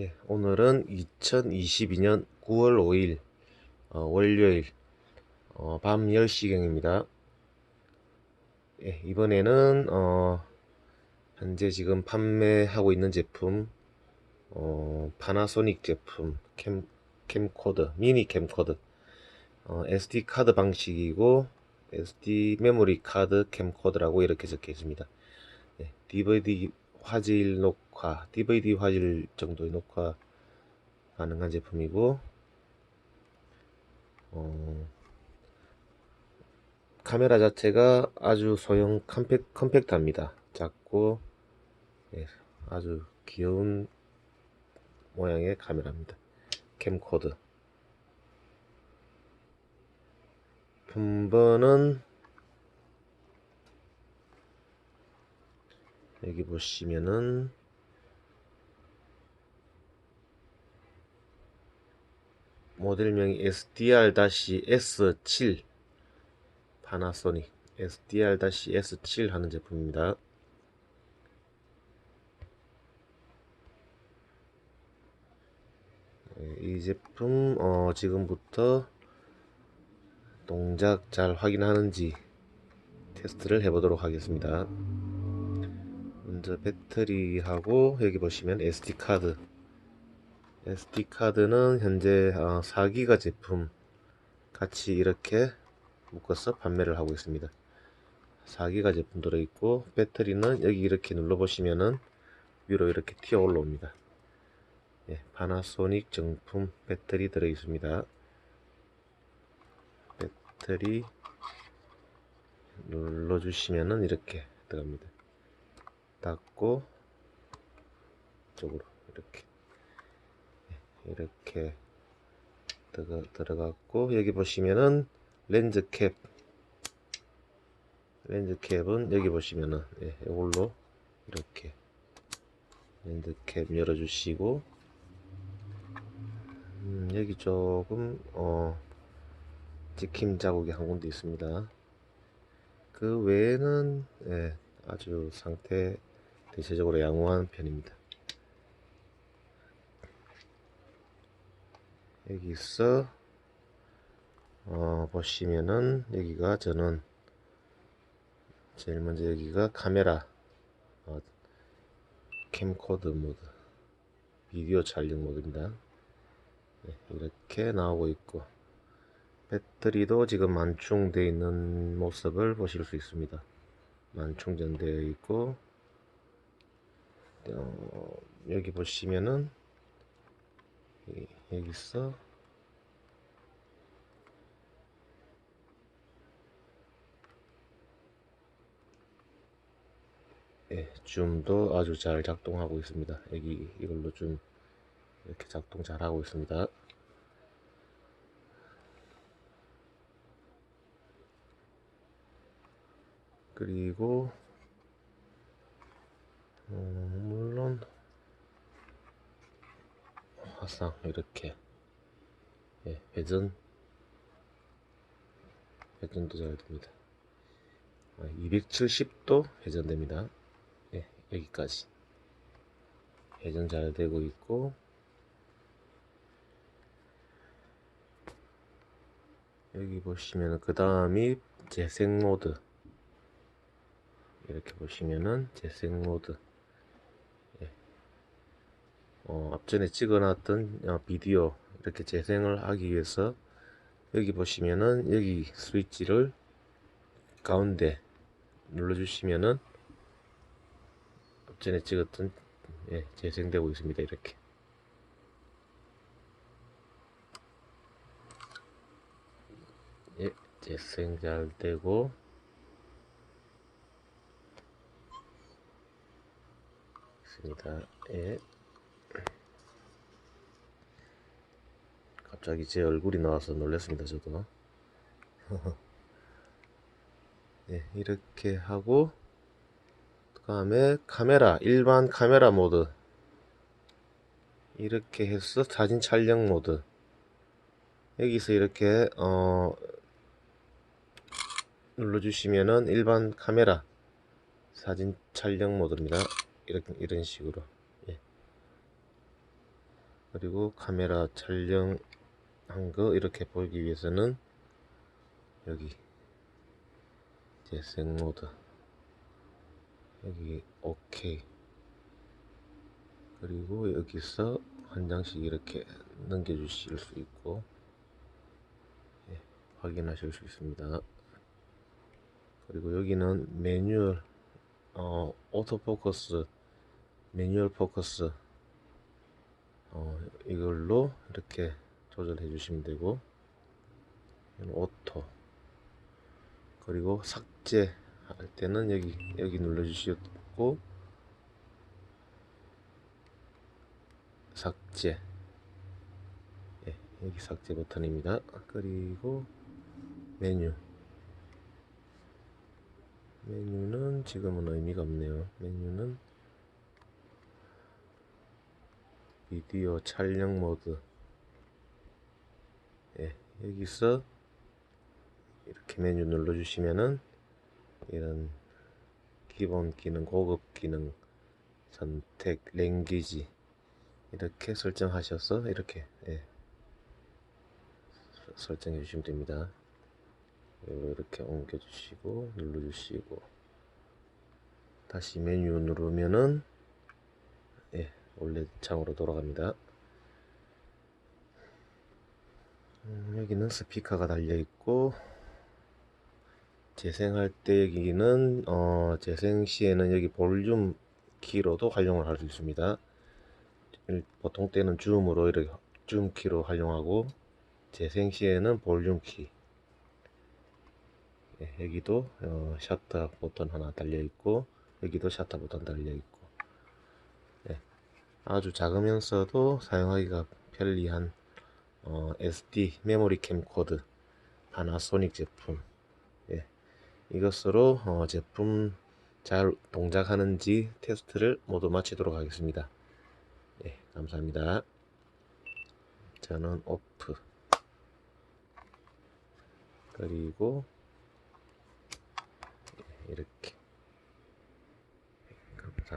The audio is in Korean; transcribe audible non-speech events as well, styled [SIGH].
예, 오늘은 2022년 9월 5일 어, 월요일 어, 밤 10시경입니다. 예, 이번에는 어, 현재 지금 판매하고 있는 제품 어, 파나소닉 제품 캠, 캠코더 미니 캠코더 어, SD 카드 방식이고 SD 메모리 카드 캠코더라고 이렇게 적혀 있습니다. 예, DVD 화질 녹화, DVD 화질 정도의 녹화 가능한 제품이고, 어, 카메라 자체가 아주 소형 컴팩, 컴팩트합니다. 작고, 예, 아주 귀여운 모양의 카메라입니다. 캠코드. 품번은 여기 보시면은 모델명이 SDR-S7 파나소닉 SDR-S7 하는 제품입니다. 네, 이 제품 어, 지금부터 동작 잘 확인하는지 테스트를 해보도록 하겠습니다. 먼저 배터리하고 여기 보시면 SD 카드. SD 카드는 현재 4기가 제품 같이 이렇게 묶어서 판매를 하고 있습니다. 4기가 제품 들어있고 배터리는 여기 이렇게 눌러보시면은 위로 이렇게 튀어 올라옵니다. 예, 파나소닉 정품 배터리 들어있습니다. 배터리 눌러주시면은 이렇게 들어갑니다 닫고 이쪽으로 이렇게. 이렇게 들어가, 들어갔고 여기 보시면은 렌즈 캡. 렌즈 캡은 여기 보시면은 예, 이걸로 이렇게 렌즈 캡 열어주시고 음, 여기 조금 어 찍힘 자국이 한 군데 있습니다. 그 외에는 예, 아주 상태 대체적으로 양호한 편입니다. 여기서 어, 보시면은 여기가 저는 제일 먼저 여기가 카메라 어, 캠코드 모드 비디오 촬영 모드입니다. 네, 이렇게 나오고 있고 배터리도 지금 만충되어 있는 모습을 보실 수 있습니다. 만충전되어 있고 어, 여기 보시면은 여기서 예, 줌도 아주 잘 작동하고 있습니다. 여기 이걸로 좀 이렇게 작동 잘 하고 있습니다. 그리고 어, 물론 화상 이렇게 예, 회전? 회전도 잘 됩니다. 270도 회전됩니다. 예, 여기까지. 회전 잘 되고 있고 여기 보시면 그 다음이 재생 모드. 이렇게 보시면은 재생 모드. 예. 어, 앞전에 찍어놨던 어, 비디오 이렇게 재생을 하기 위해서 여기 보시면은 여기 스위치를 가운데 눌러주시면은 앞전에 찍었던 예, 재생되고 있습니다 이렇게 예, 재생 잘 되고 있습니다. 예. 갑자기 제 얼굴이 나와서 놀랐습니다. 저도. [LAUGHS] 예, 이렇게 하고 그 다음에 카메라 일반 카메라 모드 이렇게 해서 사진 촬영 모드 여기서 이렇게 어 눌러주시면은 일반 카메라 사진 촬영 모드입니다. 이렇게 이런 식으로 예. 그리고 카메라 촬영 한 거 이렇게 보기 위해서는 여기 재생 모드. 여기 OK. 그리고 여기서 한 장씩 이렇게 넘겨 주실 수 있고 예, 확인하실 수 있습니다. 그리고 여기는 매뉴얼 어, 오토포커스 매뉴얼 포커스. 어, 이걸로 이렇게 조절해 주시면 되고 오토 그리고 삭제 할 때는 여기 여기 눌러 주시고 삭제. 예, 여기 삭제 버튼입니다. 그리고 메뉴. 메뉴는 지금은 의미가 없네요. 메뉴는 비디오 촬영 모드 예, 여기서 이렇게 메뉴 눌러 주시면은 이런 기본 기능 고급 기능 선택 랭귀지 이렇게 설정하셔서 이렇게 예, 서- 설정해 주시면 됩니다. 이렇게 옮겨 주시고 눌러 주시고 다시 메뉴 누르면은 예, 원래 창으로 돌아갑니다 음, 여기는 스피커가 달려 있고 재생할 때 여기는 어, 재생 시에는 여기 볼륨 키로도 활용을 할 수 있습니다. 일- 보통 때는 줌으로 이렇게 줌 키로 활용하고 재생 시에는 볼륨 키. 예, 여기도 어, 셔터 버튼 하나 달려 있고 여기도 셔터 버튼 달려 있고 예, 아주 작으면서도 사용하기가 편리한 어, SD 메모리 캠코드 파나소닉 제품 예, 이것으로 어, 제품 잘 동작하는지 테스트를 모두 마치도록 하겠습니다. 예, 감사합니다. 저는 오프 그리고 예, 이렇게